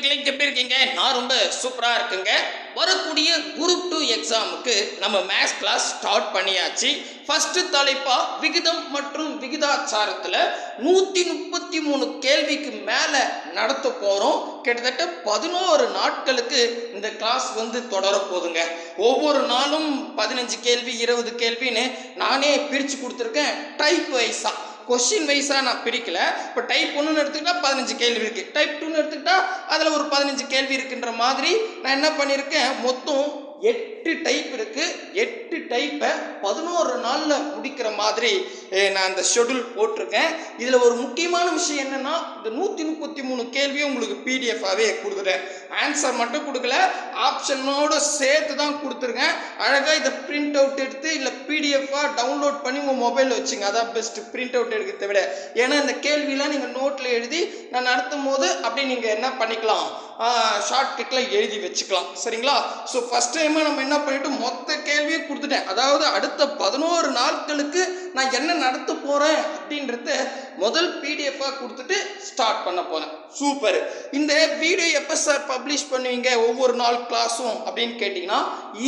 நண்பர்களே எப்படி இருக்கீங்க? நான் ரொம்ப சூப்பராக இருக்குங்க. வரக்கூடிய குரூப் டூ எக்ஸாமுக்கு நம்ம மேத்ஸ் கிளாஸ் ஸ்டார்ட் பண்ணியாச்சு. ஃபஸ்ட்டு தலைப்பா விகிதம் மற்றும் விகிதாச்சாரத்தில் நூற்றி முப்பத்தி மூணு கேள்விக்கு மேலே நடத்த போகிறோம் கிட்டத்தட்ட பதினோரு நாட்களுக்கு இந்த கிளாஸ் வந்து தொடரப்போகுதுங்க ஒவ்வொரு நாளும் பதினஞ்சு கேள்வி இருபது கேள்வின்னு நானே பிரித்து கொடுத்துருக்கேன். டைப் வைஸாக கொஷின் வைஸாக நான் பிரிக்கல. இப்போ டைப் ஒன்றுன்னு எடுத்துக்கிட்டால் பதினஞ்சு கேள்வி இருக்குது டைப் டூன்னு எடுத்துக்கிட்டால் அதில் ஒரு பதினஞ்சு கேள்வி இருக்குன்ற மாதிரி நான் என்ன பண்ணியிருக்கேன்? மொத்தம் எட்டு டைப் இருக்குது எட்டு டைப்பை பதினோரு நாளில் முடிக்கிற மாதிரி நான் இந்த ஷெடியூல் போட்டிருக்கேன். இதில் ஒரு முக்கியமான விஷயம் என்னன்னா இந்த நூற்றி முப்பத்தி மூணு கேள்வியும் உங்களுக்கு பிடிஎஃபாகவே கொடுத்துட்டேன். ஆன்சர் மட்டும் கொடுக்கல ஆப்ஷனோடு சேர்த்து தான் கொடுத்துருக்கேன். அழகாக இதை பிரிண்ட் அவுட் எடுத்து இல்லை பிடிஎஃபாக டவுன்லோட் பண்ணி உங்கள் மொபைலில் வச்சுங்க. அதான் பெஸ்ட்டு பிரிண்ட் அவுட் எடுக்கிறத விட. ஏன்னா இந்த கேள்வியெலாம் நீங்கள் நோட்டில் எழுதி நான் நடத்தும் போது அப்படி நீங்கள் என்ன பண்ணிக்கலாம்? ஷார்ட்கட்டில் எழுதி வச்சுக்கலாம். சரிங்களா? ஸோ ஃபஸ்ட் டைமாக நம்ம என்ன பண்ணிட்டு மொத்த கேள்வியும் கொடுத்துட்டேன். அதாவது அடுத்த பதினோரு நாட்களுக்கு நான் என்ன நடத்த போகிறேன் அப்படின்றத முதல் பிடிஎஃபாக கொடுத்துட்டு ஸ்டார்ட் பண்ண போகிறேன் சூப்பர் இந்த வீடியோ எப்போ சார் பப்ளிஷ் பண்ணுவீங்க? ஒவ்வொரு நாள் கிளாஸும் அப்படின்னு கேட்டிங்கன்னா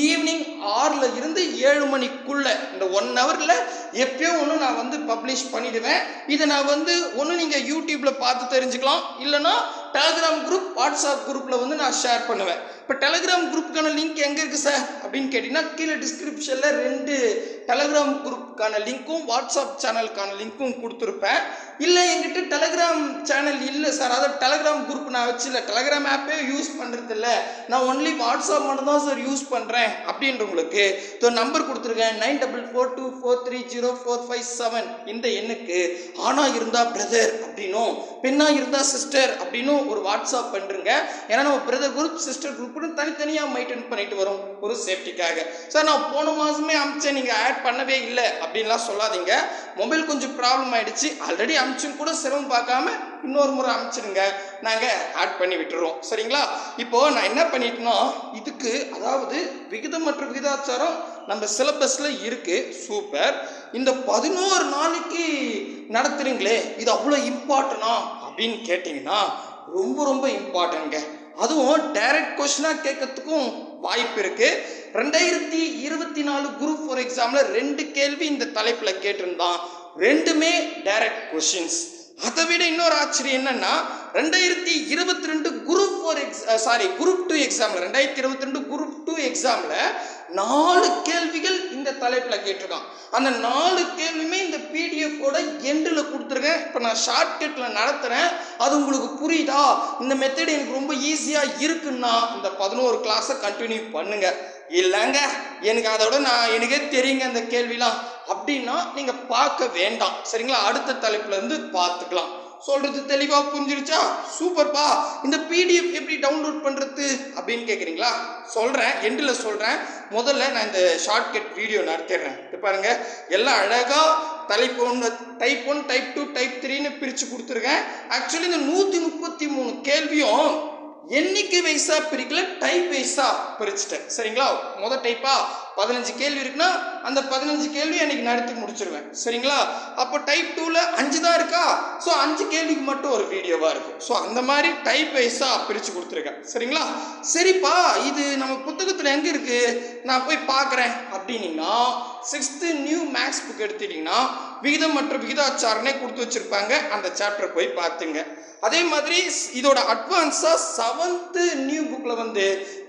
ஈவினிங் ஆறில் இருந்து ஏழு மணிக்குள்ளே இந்த ஒன் ஹவரில் எப்பயோ ஒன்று நான் வந்து பப்ளிஷ் பண்ணிவிடுவேன் இதை நான் வந்து ஒன்று நீங்கள் யூடியூப்பில் பார்த்து தெரிஞ்சுக்கலாம். இல்லைன்னா டெலகிராம் குரூப் வாட்ஸ்அப் குரூப்பில் வந்து நான் ஷேர் பண்ணுவேன். இப்போ டெலகிராம் குரூப்புக்கான லிங்க் எங்கே இருக்குது சார் அப்படின்னு கேட்டிங்கன்னா கீழே டிஸ்கிரிப்ஷனில் ரெண்டு டெலகிராம் குரூப்புக்கான லிங்க்கும் வாட்ஸ்அப் சேனலுக்கான லிங்க்கும் கொடுத்துருப்பேன். இல்லை என்கிட்ட டெலகிராம் சேனல் இல்லை சார் அதாவது டெலகிராம் குரூப் நான் வச்சுருந்தேன் டெலகிராம் ஆப்பே யூஸ் பண்ணுறது இல்லை நான் ஒன்லி வாட்ஸ்அப் மட்டும் தான் சார் யூஸ் பண்ணுறேன் அப்படின்றவங்களுக்கு. ஸோ நம்பர் கொடுத்துருக்கேன். Nine double four two four three zero four five seven இந்த எண்ணுக்கு ஆணாக இருந்தால் பிரதர் அப்படின்னும் பெண்ணாக இருந்தால் சிஸ்டர் அப்படின்னும் ஒரு வாட்ஸ்அப் பண்ணுறங்க ஏன்னா நம்ம பிரதர் குரூப் சிஸ்டர் குரூப்னு தனித்தனியாக மெயின்டைன் பண்ணிட்டு வரும் ஒரு சேஃப்டிக்காக சார் நான் போன மாதமே அமிச்சேன். நீங்கள் ஆட் பண்ணவே இல்லை அப்படின்லாம் சொல்லாதீங்க. மொபைல் கொஞ்சம் ப்ராப்ளம் ஆயிடுச்சு. ஆல்ரெடி அமிச்சும் கூட சிரமம் பார்க்காம இன்னொரு முறை அமைச்சிருங்க. நாங்கள் ஆட் பண்ணி விட்டுறோம். சரிங்களா? இப்போது நான் என்ன பண்ணிட்டேன்னா இதுக்கு அதாவது விகிதம் மற்றும் விகிதாச்சாரம் நம்ம சிலபஸில் இருக்குது சூப்பர் இந்த பதினோரு நாளைக்கு நடத்துறீங்களே இது அவ்வளோ இம்பார்ட்டனா அப்படின்னு கேட்டிங்கன்னா ரொம்ப ரொம்ப இம்பார்ட்டன்ங்க அதுவும் டைரக்ட் கொஸ்டினாக கேட்கறதுக்கும் வாய்ப்பு இருக்குது ரெண்டாயிரத்தி இருபத்தி நாலு குரூப் ஃபோர் எக்ஸாமில் ரெண்டு கேள்வி இந்த தலைப்பில் கேட்டிருந்தான். ரெண்டுமே டைரக்ட் கொஷின்ஸ் அதை விட இன்னொரு ஆச்சரியம் என்னன்னா ரெண்டாயிரத்தி இருபத்தி ரெண்டு group four X sorry group two எக்ஸாமில் ரெண்டாயிரத்தி இருபத்தி ரெண்டு குரூப் டூ எக்ஸாமில் நாலு கேள்விகள் இந்த தலைப்பில் கேட்டிருக்கான். அந்த நாலு கேள்வியுமே இந்த பிடிஎஃபோட எண்டில் கொடுத்துருக்கேன். இப்போ நான் ஷார்ட்கட்டில் நடத்துகிறேன் அது உங்களுக்கு புரியுதா? இந்த மெத்தட் எனக்கு ரொம்ப ஈஸியாக இருக்குன்னா இந்த பதினோரு கிளாஸை கண்டினியூ பண்ணுங்கள் இல்லைங்க எனக்கு அதோட நான் எனக்கே தெரியுங்க இந்த கேள்விலாம். அப்படின்னா நீங்கள் பார்க்க வேண்டாம். சரிங்களா? அடுத்த தலைப்புல இருந்து பார்த்துக்கலாம். சொல்றது தெளிவாக புரிஞ்சிருச்சா? சூப்பர்ப்பா. இந்த பிடிஎஃப் எப்படி டவுன்லோட் பண்ணுறது அப்படின்னு கேட்குறீங்களா சொல்கிறேன் எண்டில் சொல்கிறேன் முதல்ல நான் இந்த ஷார்ட்கட் வீடியோ நடத்திடுறேன். இது பாருங்க எல்லாம் அழகாக தலைப்பு ஒன்று type one type two type த்ரீன்னு பிரித்து கொடுத்துருக்கேன். ஆக்சுவலி இந்த நூற்றி முப்பத்தி மூணு கேள்வியும் எண்ணிக்கை வைஸா பிரிக்கல டைப் வைஸா பிரிச்சுட்டேன். சரிங்களா? முதல் டைப்பா பதினஞ்சு கேள்வி இருக்குன்னா அந்த பதினஞ்சு கேள்வி அன்றைக்கி நடத்தி முடிச்சிருவேன். சரிங்களா? அப்போ டைப் டூவில் அஞ்சு தான் இருக்கா? ஸோ அஞ்சு கேள்விக்கு மட்டும் ஒரு வீடியோவாக இருக்கும். ஸோ அந்த மாதிரி டைப் வைஸாக பிரித்து கொடுத்துருக்கேன். சரிங்களா? சரிப்பா இது நம்ம புத்தகத்தில் எங்கே இருக்குது நான் போய் பார்க்குறேன் அப்படின்னீங்கன்னா சிக்ஸ்த்து நியூ மேக்ஸ் புக் எடுத்துட்டிங்கன்னா விகிதம் மற்றும் விகிதாச்சாரனே கொடுத்து வச்சுருப்பாங்க. அந்த சாப்டர் போய் பார்த்துங்க. அதே மாதிரி இதோட அட்வான்ஸாக செவன்த்து நியூ புக்கில் வந்து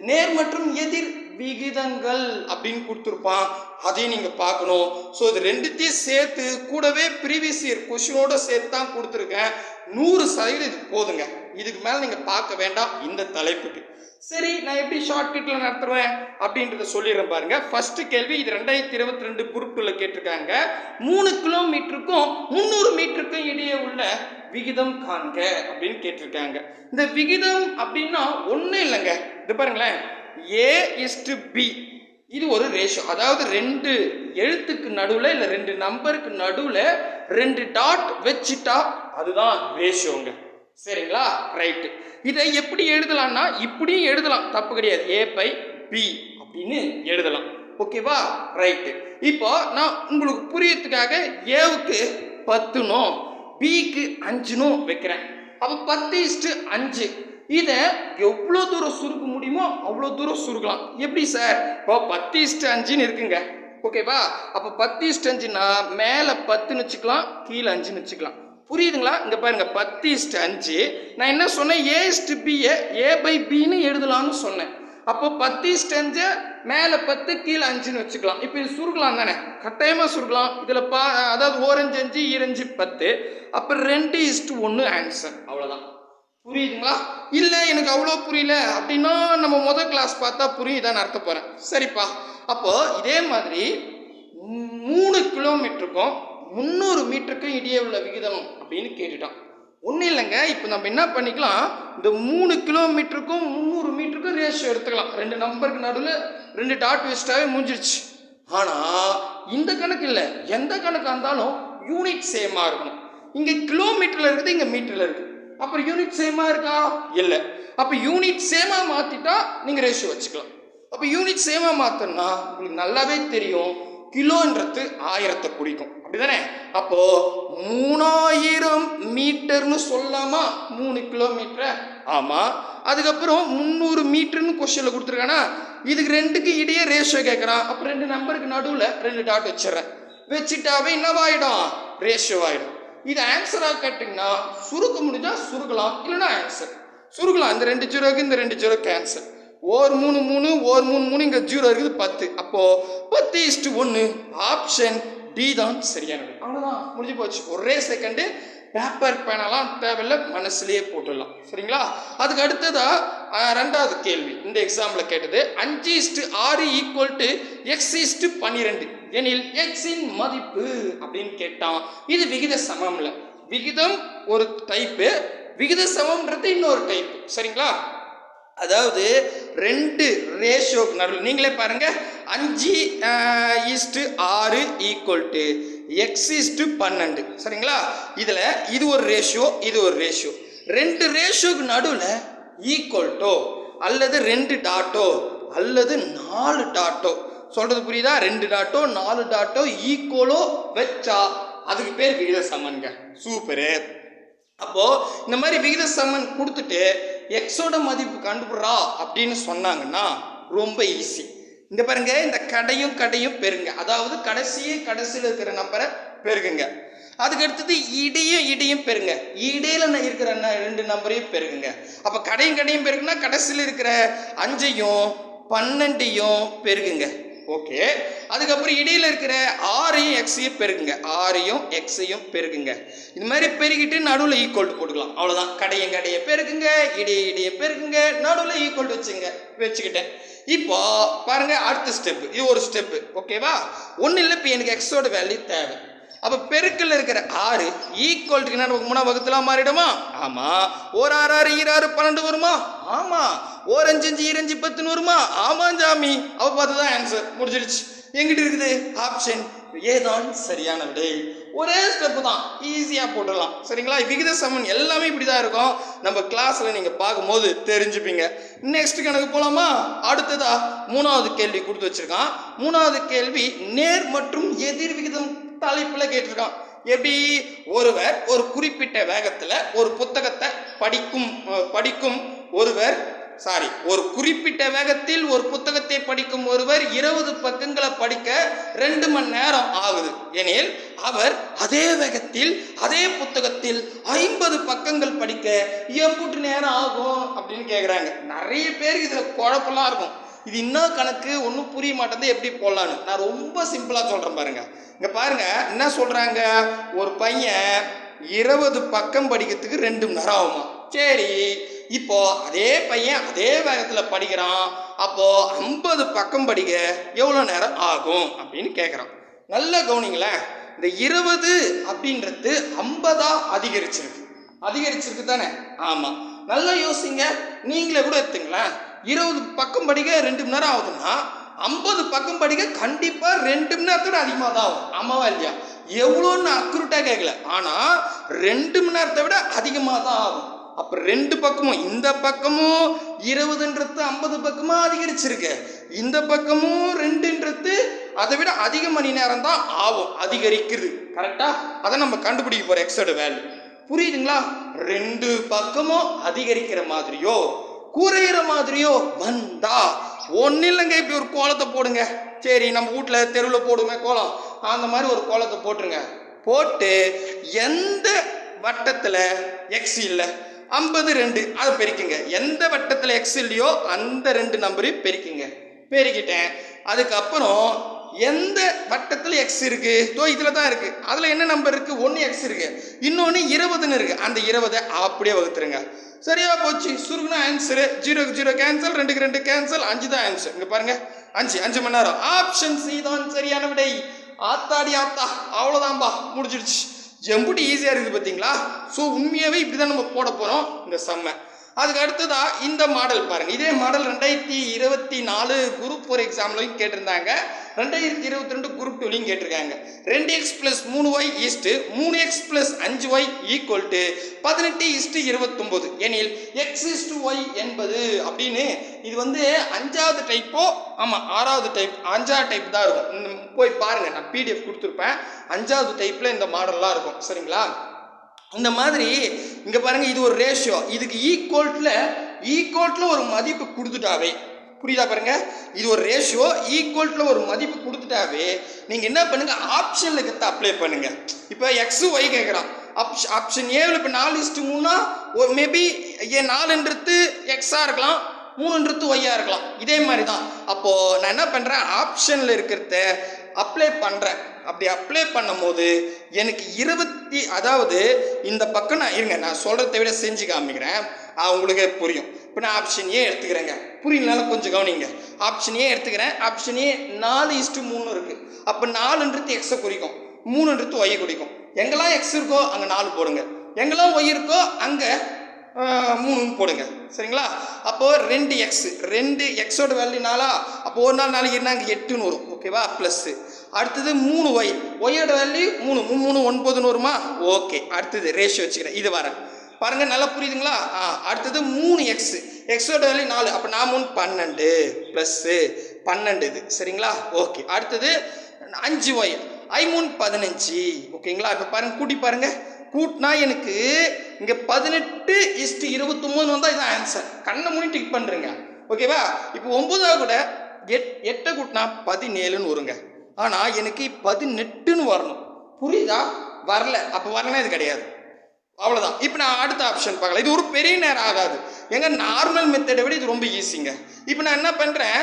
நேர் மற்றும் எதிர் விகிதங்கள் அப்படின்னு கொடுத்துருப்பான். அதையும் நீங்கள் பார்க்கணும். ஸோ இது ரெண்டுத்தையும் சேர்த்து கூடவே ப்ரீவியஸ் இயர் கொஷினோட சேர்த்து தான் கொடுத்துருக்கேன். நூறு சதவீதம் இது போதுங்க. இதுக்கு மேலே நீங்கள் பார்க்க வேண்டாம். இந்த தலைப்புக்கு. சரி நான் எப்படி ஷார்ட்கட்டில் நடத்துவேன் அப்படின்றத சொல்லிடுறேன் பாருங்க. ஃபர்ஸ்ட் கேள்வி இது ரெண்டாயிரத்தி இருபத்தி ரெண்டு குரூப்பில் கேட்டிருக்காங்க. மூணு கிலோமீட்டருக்கும் முந்நூறு மீட்டருக்கும் இடையே உள்ள விகிதம் காண்க அப்படின்னு கேட்டிருக்காங்க. இந்த விகிதம் அப்படின்னா ஒன்றும் இல்லைங்க. இது பாருங்களேன். ஏ இஸ்டு பி இது ஒரு ரேஷியோ அதாவது ரெண்டு எழுத்துக்கு நடுவில் இல்லை ரெண்டு நம்பருக்கு நடுவில் ரெண்டு டாட் வச்சுட்டா அதுதான் ரேஷியோங்க சரிங்களா? ரைட்டு இதை எப்படி எழுதலாம்னா இப்படியும் எழுதலாம். தப்பு கிடையாது. ஏ பை பி அப்படின்னு எழுதலாம். ஓகேவா ரைட்டு இப்போ நான் உங்களுக்கு புரியறதுக்காக ஏவுக்கு பத்துனும் பிக்கு அஞ்சுனும் வைக்கிறேன். அப்போ பத்து இஸ்ட்டு அஞ்சு. இதை எவ்வளோ தூரம் சுருக்க முடியுமோ அவ்வளோ தூரம் சுருக்கலாம். எப்படி சார் இப்போ பத்து இஸ்ட் அஞ்சுன்னு இருக்குங்க. ஓகேவா அப்போ பத்து இஸ்ட் அஞ்சுன்னா மேலே பத்துன்னு வச்சுக்கலாம் கீழே அஞ்சுன்னு வச்சுக்கலாம். புரியுதுங்களா? இங்கே பாருங்க பத்து இஸ்ட் அஞ்சு. நான் என்ன சொன்னேன்? ஏ இஸ்ட் பிஏ ஏ பை பின்னு எழுதலாம்னு சொன்னேன். அப்போ பத்து இஸ்ட் அஞ்சு மேலே பத்து கீழே அஞ்சுன்னு வச்சுக்கலாம். இப்போ இது சுருக்கலாம் தானே? கட்டாயமாக சுருக்கலாம். இதில் பா அதாவது ஓரஞ்சு அஞ்சு ஈரஞ்சு பத்து. அப்போ ரெண்டு இஸ்ட் ஒன்று ஆன்சர் அவ்வளோதான் புரியுதுங்களா? இல்லை எனக்கு அவ்வளோ புரியல அப்படின்னா நம்ம முதல் கிளாஸ் பார்த்தா புரியுதான்னு அர்த்த போகிறேன் சரிப்பா. அப்போது இதே மாதிரி மூணு கிலோமீட்டருக்கும் முந்நூறு மீட்டருக்கும் இடையே உள்ள விகிதம் அப்படின்னு கேட்டுட்டான். ஒன்றும் இல்லைங்க. இப்போ நம்ம என்ன பண்ணிக்கலாம்? இந்த மூணு கிலோமீட்டருக்கும் முந்நூறு மீட்டருக்கும் ரேஷியோ எடுத்துக்கலாம். ரெண்டு நம்பருக்கு நடுவில் ரெண்டு டாட் வேஸ்ட்டாகவே முடிஞ்சிருச்சு. ஆனால் இந்த கணக்கு இல்லை. எந்த கணக்காக இருந்தாலும் யூனிட் சேமாக இருக்கணும். இங்கே கிலோமீட்டரில் இருக்குது இங்கே மீட்டரில் இருக்குது. அப்புறம் யூனிட் சேமாக இருக்கா? இல்லை. அப்போ யூனிட் சேமாக மாற்றிட்டா நீங்கள் ரேஷியோ வச்சுக்கலாம். அப்போ யூனிட் சேமாக மாற்றணும்னா உங்களுக்கு நல்லாவே தெரியும். கிலோன்றது ஆயிரத்தை குறிக்கும். அப்படிதானே? அப்போ மூணாயிரம் மீட்டர்னு சொல்லாமா? மூணு கிலோமீட்டர்? ஆமாம் அதுக்கப்புறம் முந்நூறு மீட்டர்னு கொஸ்டினில் கொடுத்துருக்கானா? இதுக்கு ரெண்டுக்கு இடையே ரேஷியோ கேட்குறான் அப்போ ரெண்டு நம்பருக்கு நடுவில் ரெண்டு டாட் வச்சிடுறேன். வச்சுட்டாவே என்னவாயிடும்? ரேஷியோ ஆயிடும். இது ஆன்சராக கேட்டிங்கன்னா சுருக்க முடிஞ்சால் சுருக்கலாம் இல்லைன்னா ஆன்சர் சுருக்கலாம். இந்த ரெண்டு ஜீரோக்கு இந்த ரெண்டு ஜீரோ கேன்சல் ஓர் மூணு மூணு ஓர் மூணு மூணு இங்கே ஜீரோ இருக்குது பத்து. அப்போது பத்து இஸ்ட்டு ஒன்று ஆப்ஷன் டி தான் சரியானது. அவ்வளோதான் முடிஞ்சு போச்சு. ஒரே செகண்டு பேப்பர் பேனெல்லாம் தேவையில்ல மனசுலேயே போட்டுடலாம். சரிங்களா? அதுக்கு அடுத்ததாக ரெண்டாவது கேள்வி. இந்த எக்ஸாம்பிள் கேட்டது அஞ்சு இஸ்டு ஆறு ஈக்குவல் டு எக்ஸ் இஸ்டு பன்னிரெண்டு. எனில் எக்ஸின் மதிப்பு அப்படின்னு கேட்டான். இது விகித சமம்ல விகிதம் ஒரு டைப்பு விகித சமம்ன்றது இன்னொரு டைப்பு சரிங்களா? அதாவது ரெண்டு ரேஷியோக்கு நடுவில். நீங்களே பாருங்க. அஞ்சு ஈஸ்ட்டு ஆறு ஈக்குவல் டு எக்ஸிஸ்ட்டு பன்னெண்டு. சரிங்களா? இதில் இது ஒரு ரேஷியோ இது ஒரு ரேஷியோ ரெண்டு ரேஷியோக்கு நடுவில் ஈக்குவல் டோ அல்லது ரெண்டு டாட்டோ அல்லது நாலு டாட்டோ சொல்கிறது புரியுதா? ரெண்டு டாட்டோ நாலு டாட்டோ ஈக்குவலோ வச்சா அதுக்கு பேர் விகித சமன்க சூப்பரு அப்போது இந்த மாதிரி விகித சமன் கொடுத்துட்டு எக்ஸோட மதிப்பு கண்டுபிடுறா அப்படின்னு சொன்னாங்கன்னா ரொம்ப ஈஸி இந்த பாருங்க இந்த கடையும் கடையும் பெருங்க. அதாவது கடைசியே கடைசியில் இருக்கிற நம்பரை பெருகுங்க. அதுக்கு அடுத்தது இடையும் இடியும் பெருங்க. இடையில இருக்கிற ரெண்டு நம்பரையும் பெருகுங்க. அப்போ கடையும் கடையும் பெருகுனா கடைசியில் இருக்கிற அஞ்சையும் பன்னெண்டையும் பெருகுங்க. ஓகே. அதுக்கப்புறம் இடையில இருக்கிற ஆறையும் எக்ஸையும் பெருகுங்க. ஆறையும் எக்ஸையும் பெருக்குங்க இது மாதிரி பெருகிட்டு நடுவில் ஈக்குவல் போட்டுக்கலாம். அவ்வளோதான் கடையும் கடையை பெருக்குங்க இடைய இடைய பெருக்குங்க நடுவில் ஈக்குவல் வச்சுங்க வச்சுக்கிட்டேன். இப்போ பாருங்க அடுத்த ஸ்டெப் இது ஒரு ஸ்டெப்பு ஓகேவா ஒன்றும் இல்லை இப்போ எனக்கு எக்ஸோட வேல்யூ தேவை. அப்போ பெருக்கில் இருக்கிற ஆறு ஈக்குவல்ட்டுக்கு என்ன மூணா வகுத்துலாம் மாறிடுமா? ஆமாம் ஒரு ஆறு ஆறு ஈராறு பன்னெண்டு வருமா? ஆமாம் ஓர் அஞ்சு அஞ்சு ஈரஞ்சு பத்துன்னு வருமா? ஆமாம் ஜாமி. அவள் பார்த்து தான் ஆன்சர் முடிஞ்சிடுச்சு. எங்கிட்ட இருக்குது? ஆப்ஷன் ஏதான் சரியான விடை. ஒரே ஸ்டெப்பு தான். ஈஸியாக போட்டுடலாம். சரிங்களா? விகித சமன் எல்லாமே இப்படி தான் இருக்கும். நம்ம கிளாஸில் நீங்கள் பார்க்கும்போது தெரிஞ்சுப்பீங்க. நெக்ஸ்ட் கணக்கு போகலாமா அடுத்ததா மூணாவது கேள்வி கொடுத்து வச்சிருக்கான். மூணாவது கேள்வி நேர் மற்றும் எதிர் விகிதம் தலைப்பில் கேட்டிருக்கான். எப்படி? ஒருவர் ஒரு குறிப்பிட்ட வேகத்தில் ஒரு புத்தகத்தை படிக்கும் படிக்கும் ஒருவர் சாரி ஒரு குறிப்பிட்ட வேகத்தில் ஒரு புத்தகத்தை படிக்கும் ஒருவர் இருபது பக்கங்களை படிக்க ரெண்டு மணி நேரம் ஆகுது. எனில் அவர் அதே வேகத்தில் அதே புத்தகத்தில் ஐம்பது பக்கங்கள் படிக்க எப்படி நேரம் ஆகும் அப்படின்னு கேட்குறாங்க நிறைய பேருக்கு இதில் குழப்பம்லாம் இருக்கும். இது இன்னும் கணக்கு ஒன்றும் புரிய மாட்டேங்குது. எப்படி போடலான்னு நான் ரொம்ப சிம்பிளாக சொல்கிறேன் பாருங்க. இங்கே பாருங்க என்ன சொல்கிறாங்க ஒரு பையன் இருபது பக்கம் படிக்கிறதுக்கு ரெண்டு மணி நேரம் ஆகுமா? சரி இப்போ அதே பையன் அதே வேகத்தில் படிக்கிறான். அப்போ ஐம்பது பக்கம் படிக்க எவ்வளோ நேரம் ஆகும் அப்படின்னு கேட்குறான் நல்ல கவனிங்களேன். இந்த இருபது அப்படின்றது ஐம்பதா அதிகரிச்சிருக்கு. அதிகரிச்சிருக்கு தானே? ஆமாம் நல்லா யோசிங்க. நீங்களே கூட எடுத்துங்களேன். இருபது பக்கம் படிக்க ரெண்டு மணி நேரம் ஆகுதுன்னா ஐம்பது பக்கம் படிக்க கண்டிப்பாக ரெண்டு மணி நேரத்தோட அதிகமாக தான் ஆகும். ஆமாவா இல்லையா? எவ்வளோன்னு அக்ரூட்டாக கேட்கல ஆனால் ரெண்டு மணி நேரத்தை விட அதிகமாக தான் ஆகும். அப்போ ரெண்டு பக்கமும் இந்த பக்கமும் இருபதுன்றது ஐம்பது பக்கமாக அதிகரிச்சிருக்கு. இந்த பக்கமும் ரெண்டுன்றது அதை விட அதிக மணி நேரம் தான் ஆகும் அதிகரிக்குது. கரெக்டாக அதை நம்ம கண்டுபிடிக்க போகிறோம் எக்ஸோட வேல்யூ புரியுதுங்களா? ரெண்டு பக்கமும் அதிகரிக்கிற மாதிரியோ குறையிற மாதிரியோ வந்தா ஒன்றும் இல்லைங்க இப்படி ஒரு கோலத்தை போடுங்க. சரி நம்ம வீட்டில் தெருவில் போடுமே கோலம். அந்த மாதிரி ஒரு கோலத்தை போட்டுருங்க. போட்டு எந்த வட்டத்தில் எக்ஸ் இல்லை ஐம்பது ரெண்டு அதை பெருக்குங்க. எந்த வட்டத்தில் எக்ஸ் இல்லையோ அந்த ரெண்டு நம்பரையும் பெருக்குங்க. பெருக்கிட்டேன். அதுக்கப்புறம் எந்த வட்டத்தில் எக்ஸ் இருக்கு? தோ இதில் தான் இருக்கு. அதில் என்ன நம்பர் இருக்கு? ஒன்று எக்ஸ் இருக்கு. இன்னொன்று இருபதுன்னு இருக்கு. அந்த இருபதை அப்படியே வகுத்துருங்க. சரியா போச்சு. சுருகுனா ஆன்சரு ஜீரோக்கு ஜீரோ கேன்சல் ரெண்டுக்கு ரெண்டு கேன்சல் அஞ்சு தான் ஆன்சர் இங்கே பாருங்க. அஞ்சு அஞ்சு மணி நேரம். ஆப்ஷன் சி தான் சரியான விடை. ஆத்தாடி ஆத்தா. அவ்வளோதான்பா முடிஞ்சிடுச்சு. எம்புட்டு ஈஸியாக இருக்குது பார்த்தீங்களா ஸோ உண்மையாகவே இப்படி தான் நம்ம போட போகிறோம் இந்த செம்மை அதுக்கு அடுத்ததாக இந்த மாடல் பாருங்கள் இதே மாடல் ரெண்டாயிரத்தி இருபத்தி நாலு குரூப் ஃபோர் எக்ஸாம்லையும் கேட்டிருந்தாங்க. ரெண்டாயிரத்தி இருபத்தி ரெண்டு குரூப் டூலையும் கேட்டிருக்காங்க. ரெண்டு எக்ஸ் ப்ளஸ் மூணு ஒய் ஈஸ்ட்டு மூணு எக்ஸ் ப்ளஸ் அஞ்சு ஒய் ஈக்குவல் டு பதினெட்டு இஸ்ட்டு இருபத்தொம்போது. எனில் எக்ஸ் இஸ்டு ஒய் என்பது அப்படின்னு இது வந்து அஞ்சாவது டைப்போ ஆமாம் ஆறாவது டைப் அஞ்சாவது டைப் தான் இருக்கும். போய் பாருங்கள் நான் பிடிஎஃப் கொடுத்துருப்பேன். அஞ்சாவது டைப்பில் இந்த மாடல்லாம் இருக்கும். சரிங்களா? இந்த மாதிரி இங்க பாருங்க இது ஒரு ரேஷியோ இதுக்கு ஈக்குவல்ட்ல ஈக்குவல்ட்ல ஒரு மதிப்பு கொடுத்துட்டாவே. புரியுதா பாருங்க? இது ஒரு ரேஷியோ ஈக்குவல்ட்ல ஒரு மதிப்பு கொடுத்துட்டாவே நீங்க என்ன பண்ணுங்க? ஆப்ஷன்ல கத்த அப்ளை பண்ணுங்க. இப்போ எக்ஸ் ஒய் கேட்குறான் ஆப்ஷன் ஆப்ஷன் ஏவில் இப்போ நாலு இஸ்ட்டு மூணுனா ஒரு மேபி ஏ நாலுன்றது எக்ஸாக இருக்கலாம் மூணுன்றது ஒய்யாக இருக்கலாம். இதே மாதிரி தான் அப்போது நான் என்ன பண்ணுறேன் ஆப்ஷனில் இருக்கிறத அப்ளை பண்ணுறேன் அப்படி அப்ளை பண்ணும்போது எனக்கு இருபத்தி அதாவது இந்த பக்கம் நான் இருங்க நான் சொல்கிறத விட செஞ்சு காமிக்கிறேன். அவங்களுக்கே புரியும். இப்போ நான் ஆப்ஷன் ஏ எடுத்துக்கிறேங்க. புரியலனால கொஞ்சம் கவனிங்க. ஆப்ஷன் ஏ எடுத்துக்கிறேன். ஆப்ஷன் ஏ நாலு இஸ்ட்டு மூணு இருக்குது அப்போ நாலுன்றது எக்ஸை குறிக்கும். மூணுன்றது ஒய்யை குறிக்கும். எங்கெல்லாம் எக்ஸ் இருக்கோ அங்கே நாலு போடுங்க. எங்கெல்லாம் ஒய் இருக்கோ அங்கே மூணுன்னு போடுங்க. சரிங்களா? அப்போது ரெண்டு எக்ஸ் ரெண்டு எக்ஸோட வேல்யூனாலா அப்போ ஒரு நாள் நாளைக்கு அங்கே எட்டுன்னு வரும் ஓகேவா ப்ளஸ்ஸு அடுத்தது மூணு ஒய் ஒய்யோட வேல்யூ மூணு. மூணு மூணு ஒன்பதுன்னு வருமா ஓகே அடுத்தது ரேஷியோ வச்சுக்கிறேன். இது வரேன். பாருங்கள் நல்லா புரியுதுங்களா? ஆ அடுத்தது மூணு எக்ஸ் எக்ஸோட வேல்யூ நாலு. அப்போ நான் மூணு பன்னெண்டு. ப்ளஸ்ஸு பன்னெண்டு இது. சரிங்களா? ஓகே அடுத்தது அஞ்சு ஒய் ஐ மூணு பதினஞ்சு. ஓகேங்களா இப்போ பாருங்கள் கூட்டி பாருங்கள் கூட்டினா எனக்கு இங்கே பதினெட்டு இஸ்ட்டு இருபத்தொம்போது வந்தால் இதான் ஆன்சர் கண்ணை மூடி டிக் பண்ணுறேங்க ஓகேவா இப்போ ஒம்பதாக கூட எட் எட்டை கூட்டினா பதினேழுன்னு வருங்க. ஆனால் எனக்கு பதினெட்டுன்னு வரணும். புரியுதா? வரல. அப்போ வரலனா இது கிடையாது. அவ்வளோதான் இப்போ நான் அடுத்த ஆப்ஷன் பார்க்கலாம். இது ஒரு பெரிய நேரம் ஆகாது. எங்க நார்மல் மெத்தடை விட இது ரொம்ப ஈஸிங்க இப்போ நான் என்ன பண்ணுறேன்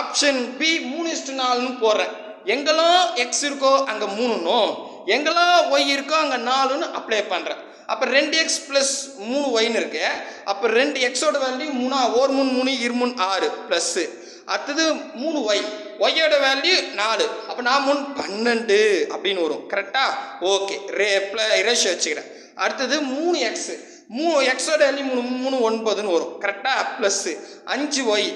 ஆப்ஷன் பி மூணு இஸ்டு நாலுன்னு போடுறேன். எங்கெல்லாம் எக்ஸ் இருக்கோ அங்கே மூணுன்னும் எங்கெல்லாம் ஒய் இருக்கோ அங்கே நாலுன்னு அப்ளை பண்ணுறேன் அப்போ ரெண்டு எக்ஸ் ப்ளஸ் மூணு ஒய்னு இருக்கு அப்போ ரெண்டு எக்ஸோட வேல்யூ மூணா ஓர் மூணு மூணு இருமுன் ஆறு ப்ளஸ்ஸு அடுத்தது மூணு ஒய் ஒய்யோட வேல்யூ நாலு. அப்போ நான் மூணு பன்னெண்டு அப்படின்னு வரும். கரெக்டாக ஓகே ரே ப்ள ரேஷியோ வச்சுக்கிறேன். அடுத்தது மூணு எக்ஸு மூணு எக்ஸோட வேல்யூ மூணு மூணு ஒன்பதுன்னு வரும். கரெக்டாக ப்ளஸ்ஸு அஞ்சு ஒய்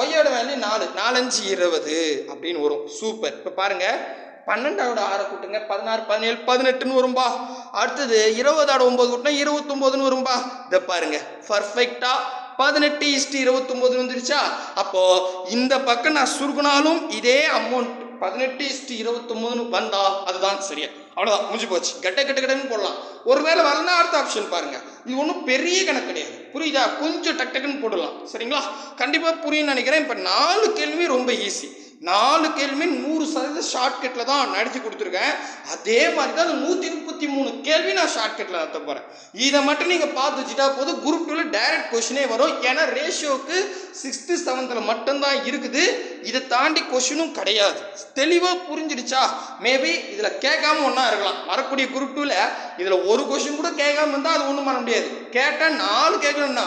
ஒய்யோட வேல்யூ நாலு. நாலஞ்சு இருபது அப்படின்னு வரும். சூப்பர் இப்போ பாருங்கள் பன்னெண்டாவோட ஆறை கூட்டுங்க. பதினாறு பதினேழு பதினெட்டுன்னு வரும்பா. அடுத்தது இருபதோட ஒம்பது கூட்டினா இருபத்தொம்போதுன்னு வரும்பா. இதை பாருங்க. பர்ஃபெக்டாக பதினெட்டு இஸ்டி இருபத்தொம்போது வந்துருச்சா? அப்போ இந்த பக்கம் நான் சுருகுனாலும் இதே அமௌண்ட் பதினெட்டு இஸ்டி இருபத்தொம்போதுன்னு வந்தா அதுதான் சரியா. அவ்வளோதான் முடிஞ்சு போச்சு. கட்ட கட்ட கெட்டனு போடலாம். ஒருவேளை வரலன்னா அடுத்த ஆப்ஷன் பாருங்க. இது ஒன்றும் பெரிய கணக்கு கிடையாது. புரியுதா? கொஞ்சம் டக் டக்குன்னு போடலாம். சரிங்களா? கண்டிப்பாக புரியும்னு நினைக்கிறேன். இப்போ நாலு கேள்வி ரொம்ப ஈஸி நாலு கேள்வி நூறு சதவீதம் ஷார்ட்கட்டில் தான் நடத்தி கொடுத்துருக்கேன். அதே மாதிரி தான் அந்த நூற்றி முப்பத்தி மூணு கேள்வி நான் ஷார்ட்கட்டில் நடத்த போகிறேன் இதை மட்டும் நீங்கள் பார்த்து வச்சுட்டா போதும். குரூப் டூவில் டைரக்ட் கொஷினே வரும். ஏன்னா ரேஷியோவுக்கு சிக்ஸ்த்து செவன்த்தில் மட்டும்தான் இருக்குது. இதை தாண்டி கொஷினும் கிடையாது. தெளிவாக புரிஞ்சிடுச்சா? மேபி இதில் கேட்காம ஒன்றா இருக்கலாம். வரக்கூடிய குரூப் டூவில் இதில் ஒரு கொஷின் கூட கேட்காம இருந்தால் அது ஒன்றும் பண்ண முடியாது. கேட்டால் நாலு கேட்கணும்னா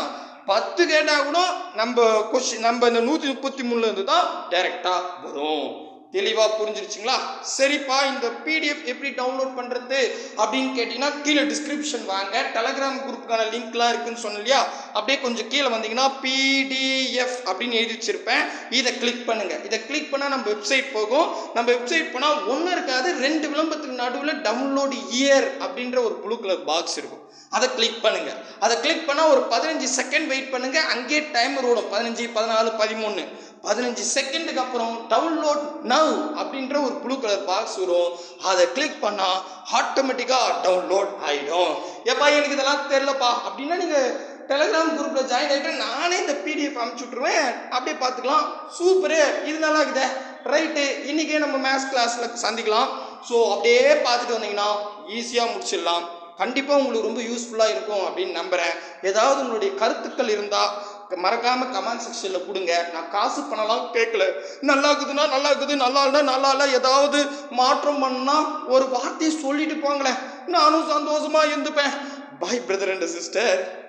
பத்து கேட்டால் கூட நம்ம கொஷின் நம்ம இந்த நூற்றி முப்பத்தி மூணுலேருந்து தான் டைரெக்டாக வரும். தெளிவாக புரிஞ்சிருச்சுங்களா? சரிப்பா இந்த பிடிஎஃப் எப்படி டவுன்லோட் பண்ணுறது அப்படின்னு கேட்டிங்கன்னா கீழே டிஸ்கிரிப்ஷன் வாங்க. டெலகிராம் குரூப்புக்கான லிங்க்லாம் இருக்குன்னு சொன்னேன் அப்படியே கொஞ்சம் கீழே வந்தீங்கன்னா பிடிஎஃப் அப்படின்னு எழுதி வச்சிருப்பேன். இதை கிளிக் பண்ணுங்கள் இதை கிளிக் பண்ணால் நம்ம வெப்சைட் போகும். நம்ம வெப்சைட் போனால் ஒன்றும் இருக்காது. ரெண்டு விளம்பரத்துக்கு நடுவில் டவுன்லோடு இயர் அப்படின்ற ஒரு ப்ளூ கலர் பாக்ஸ் இருக்கும். அதை கிளிக் பண்ணுங்க. அதை கிளிக் பண்ணால் ஒரு பதினஞ்சு செகண்ட் வெயிட் பண்ணுங்க. அங்கேயே டைமர் ஓடும். பதினஞ்சு பதினாலு பதிமூணு. பதினஞ்சு செகண்டுக்கு அப்புறம் டவுன்லோட் நவ் அப்படின்ற ஒரு ப்ளூ கலர் பாக்ஸ் வரும். அதை கிளிக் பண்ணால் ஆட்டோமேட்டிக்காக டவுன்லோட் ஆகிடும் ஏப்பா எனக்கு இதெல்லாம் தெரிலப்பா அப்படின்னா நீங்கள் டெலகிராம் குரூப்பில் ஜாயின் ஆகிட்டு நானே இந்த பிடிஎஃப் அனுப்பிச்சி விட்ருவேன் அப்படியே பார்த்துக்கலாம். சூப்பரு இது நல்லா இருக்குதே. ரைட்டு இன்றைக்கே நம்ம மேத்ஸ் கிளாஸில் சந்திக்கலாம். ஸோ அப்படியே பார்த்துட்டு வந்தீங்கன்னா ஈஸியாக முடிச்சிடலாம். கண்டிப்பாக உங்களுக்கு ரொம்ப யூஸ்ஃபுல்லாக இருக்கும் அப்படின்னு நம்புகிறேன் ஏதாவது உங்களுடைய கருத்துக்கள் இருந்தால் மறக்காமல் கமெண்ட் செக்ஷனில் கொடுங்க. நான் காசு பண்ணலாம் கேட்கல. நல்லா இருக்குதுன்னா நல்லா இருக்குது நல்லா இல்லை நல்லா இல்லை. ஏதாவது மாற்றம் பண்ணால் ஒரு வார்த்தையை சொல்லிட்டு போங்களேன். நானும் சந்தோஷமாக இருந்துப்பேன். Bye brother and sister